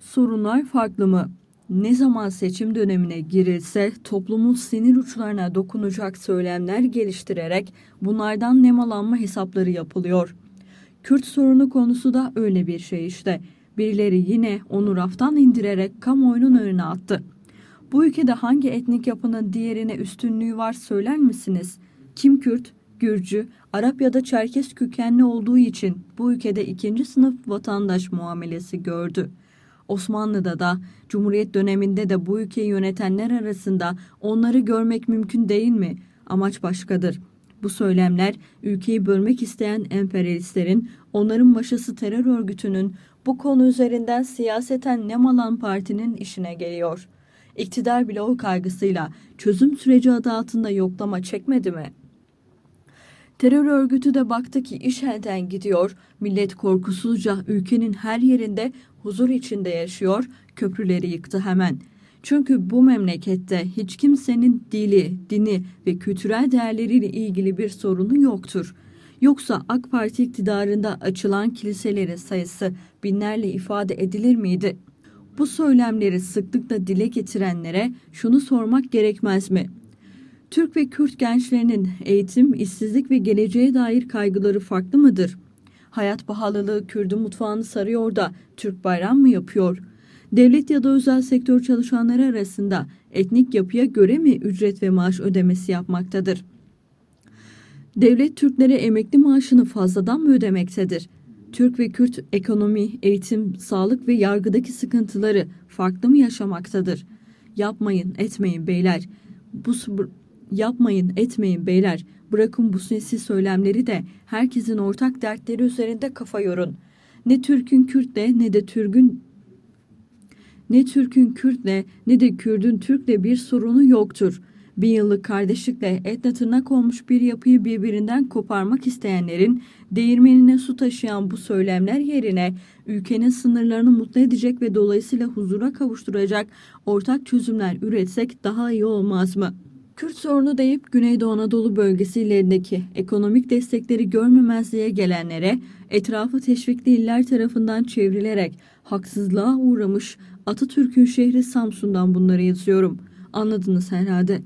Sorunlar farklı mı? Ne zaman seçim dönemine girilse toplumun sinir uçlarına dokunacak söylemler geliştirerek bunlardan nemalanma hesapları yapılıyor. Kürt sorunu konusu da öyle bir şey işte. Birileri yine onu raftan indirerek kamuoyunun önüne attı. Bu ülkede hangi etnik yapının diğerine üstünlüğü var söyler misiniz? Kim Kürt, Gürcü, Arap ya da Çerkes kökenli olduğu için bu ülkede ikinci sınıf vatandaş muamelesi gördü. Osmanlı'da da, Cumhuriyet döneminde de bu ülkeyi yönetenler arasında onları görmek mümkün değil mi? Amaç başkadır. Bu söylemler ülkeyi bölmek isteyen emperyalistlerin, onların başısı terör örgütünün bu konu üzerinden siyaseten nemalan partinin işine geliyor. İktidar bloğu kaygısıyla çözüm süreci adı altında yoklama çekmedi mi? Terör örgütü de baktı ki iş elden gidiyor, millet korkusuzca ülkenin her yerinde huzur içinde yaşıyor, köprüleri yıktı hemen. Çünkü bu memlekette hiç kimsenin dili, dini ve kültürel değerleriyle ilgili bir sorunu yoktur. Yoksa AK Parti iktidarında açılan kiliselerin sayısı binlerle ifade edilir miydi? Bu söylemleri sıklıkla dile getirenlere şunu sormak gerekmez mi? Türk ve Kürt gençlerinin eğitim, işsizlik ve geleceğe dair kaygıları farklı mıdır? Hayat pahalılığı Kürdün mutfağını sarıyor da Türk bayram mı yapıyor? Devlet ya da özel sektör çalışanları arasında etnik yapıya göre mi ücret ve maaş ödemesi yapmaktadır? Devlet Türklere emekli maaşını fazladan mı ödemektedir? Türk ve Kürt ekonomi, eğitim, sağlık ve yargıdaki sıkıntıları farklı mı yaşamaktadır? Yapmayın, etmeyin beyler. Bu yapmayın, etmeyin beyler. Bırakın bu sinsi söylemleri de herkesin ortak dertleri üzerinde kafa yorun. Ne Türk'ün Kürt'le ne de Türk'ün ne Türk'ün Kürt'le ne de Kürd'ün Türk'le bir sorunu yoktur. Bin yıllık kardeşlikle etle tırnak olmuş bir yapıyı birbirinden koparmak isteyenlerin değirmenine su taşıyan bu söylemler yerine ülkenin sınırlarını mutlu edecek ve dolayısıyla huzura kavuşturacak ortak çözümler üretsek daha iyi olmaz mı? Kürt sorunu deyip Güneydoğu Anadolu bölgesi ilerindeki ekonomik destekleri görmemezliğe gelenlere etrafı teşvikli iller tarafından çevrilerek haksızlığa uğramış Atatürk'ün şehri Samsun'dan bunları yazıyorum. Anladınız herhalde.